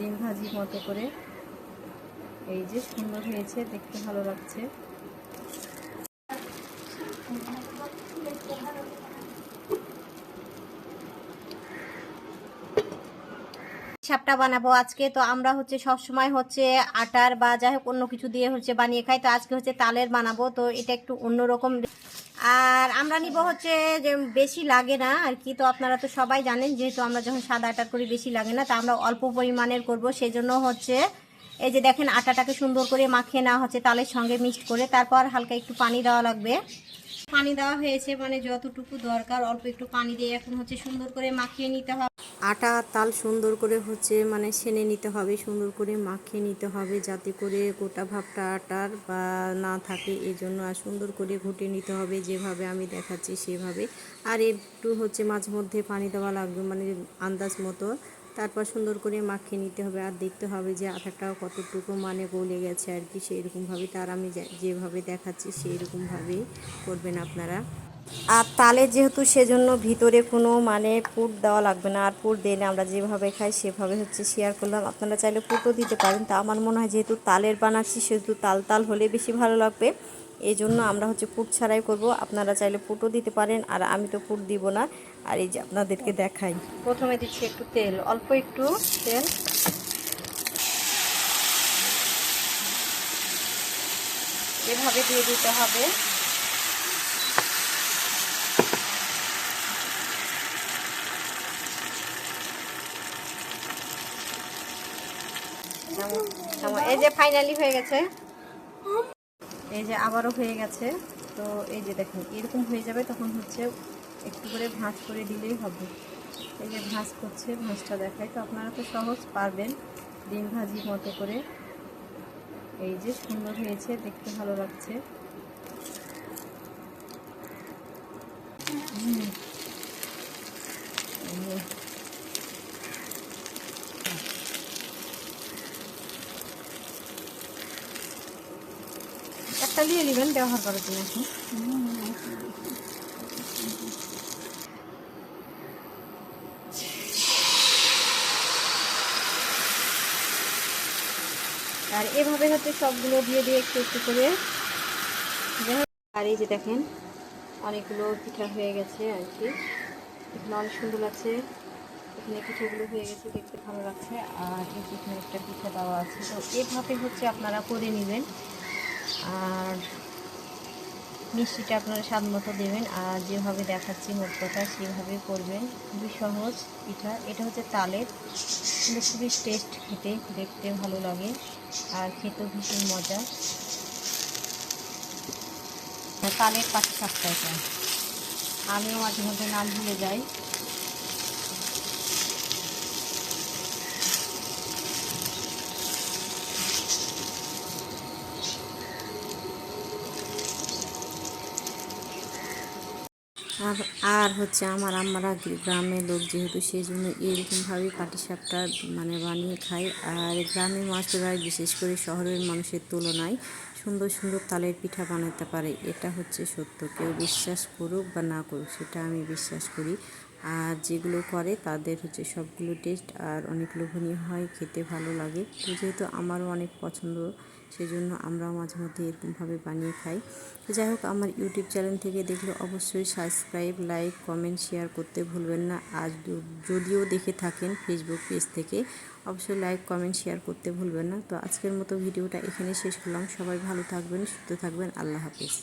ডিম ভাজি মতো করে। এই যে সুন্দর হয়েছে, দেখতে ভালো লাগছে। সাপটা বানাবো আজকে। তো আমরা হচ্ছে সব সময় হচ্ছে আটার বা যাই হোক অন্য কিছু দিয়ে হচ্ছে বানিয়ে খাই। তো আজকে হচ্ছে তালের বানাবো। তো এটা একটু অন্যরকম আর আমরা নিব হচ্ছে যে বেশি লাগে না আর কি। তো আপনারা তো সবাই জানেন, যেহেতু আমরা যখন সাদা আটা করি বেশি লাগে না, তা আমরা অল্প পরিমাণের করব। সেজন্য হচ্ছে এই যে দেখেন আটাটাকে সুন্দর করে মাখিয়ে নেওয়া হচ্ছে তালের সঙ্গে মিক্সড করে। তারপর হালকা একটু পানি দেওয়া লাগবে। পানি দেওয়া হয়েছে মানে যতটুকু দরকার, অল্প একটু পানি দিয়ে এখন হচ্ছে সুন্দর করে মাখিয়ে নিতে হবে। আটা, তাল সুন্দর করে হচ্ছে মানে সেনে নিতে হবে, সুন্দর করে মাখিয়ে নিতে হবে যাতে করে গোটা ভাবটা আটার বা না থাকে। এই জন্য আর সুন্দর করে ঘুটে নিতে হবে, যেভাবে আমি দেখাচ্ছি সেভাবে। আর একটু হচ্ছে মাঝে মধ্যে পানি দেওয়া লাগবে মানে আন্দাজ মতো। তারপর সুন্দর করে মাখিয়ে নিতে হবে আর দেখতে হবে যে আটাটাও কতটুকু মানে গলে গেছে আর কি। সেই রকমভাবে তার আমি যেভাবে দেখাচ্ছি সেই রকমভাবেই করবেন আপনারা। আর তালে যেহেতু সেজন্য ভিতরে কোনো মানে পুর দেওয়া লাগবে না, আর পুট দিলে আমরা যেভাবে খাই সেভাবে হচ্ছে শেয়ার করলাম। আপনারা চাইলে পুরও দিতে পারেন, তা আমার মনে হয় যেহেতু তালের বানাচ্ছি সেহেতু তাল তাল হলে বেশি ভালো লাগবে। এই জন্য আমরা হচ্ছে পুট ছাড়াই করব, আপনারা চাইলে পুটও দিতে পারেন, আর আমি তো পুট দিব না। আর এই যে আপনাদেরকে দেখাই। প্রথমে দিচ্ছি একটু তেল, অল্প একটু তেল। এভাবে দিয়ে দিতে হবে। এই যে ফাইনালি হয়ে গেছে। এই যে আবারও হয়ে গেছে। তো এই যে দেখুন, এরকম হয়ে যাবে, তখন হচ্ছে একটু করে ভাঁজ করে দিলেই হবে। এই যে ভাঁজ করছে, ভাঁজটা দেখায় তো আপনারা তো সহজ পারবেন ডিম ভাজি মতো করে। এই যে সুন্দর হয়েছে, দেখতে ভালো লাগছে। হুম। একটা নিয়ে নেবেন ব্যবহার করার জন্য এখন। আর এভাবে হচ্ছে সবগুলো দিয়ে দিয়ে একটু একটু করে আর এই যে দেখেন, অনেকগুলো পিঠা হয়ে গেছে আর কি। এখানে অনেক সুন্দর লাগছে। এখানে পিঠাগুলো হয়ে গেছে, দেখতে ভালো লাগছে। আর এই একটা পিঠা দেওয়া আছে। তো এভাবে হচ্ছে আপনারা করে নেবেন। আর মিষ্টিটা আপনারা স্বাদ মতো দেবেন আর যেভাবে দেখাচ্ছি মোট কথা সেভাবে করবেন। খুবই সহজ পিঠা এটা হচ্ছে তালের। কিন্তু খুবই টেস্ট খেতে, দেখতে ভালো লাগে আর খেতেও ভীষণ মজা। তালের সাপটা এটা। আমিও মাঝে মধ্যে নাম ভুলে যাই। আর আর হচ্ছে আমার আমরা গ্রামের লোক যেহেতু, সেই জন্য এরকমভাবে পাটিসাপটা মানে বানিয়ে খাই আর গ্রামের মানুষেরা বিশেষ করে শহরের মানুষের তুলনায় সুন্দর সুন্দর তালের পিঠা বানাতে পারে। এটা হচ্ছে সত্য। কেউ বিশ্বাস করুক বা না করুক, সেটা আমি বিশ্বাস করি। আর যেগুলো করে তাদের হচ্ছে সবগুলো টেস্ট আর অনেক লোভনীয় হয়, খেতে ভালো লাগে। তো যেহেতু আমারও অনেক পছন্দ, সেজন্য আমরাও মাঝে মধ্যে এরকমভাবে বানিয়ে খাই। তো যাই হোক, আমার ইউটিউব চ্যানেল থেকে দেখলে অবশ্যই সাবস্ক্রাইব লাইক কমেন্ট শেয়ার করতে ভুলবেন না। আর যদিও দেখে থাকেন ফেসবুক পেজ থেকে, অবশ্যই লাইক কমেন্ট শেয়ার করতে ভুলবেন না। তো আজকের মতো ভিডিওটা এখানে শেষ করলাম। সবাই ভালো থাকবেন, সুস্থ থাকবেন। আল্লাহ হাফিজ।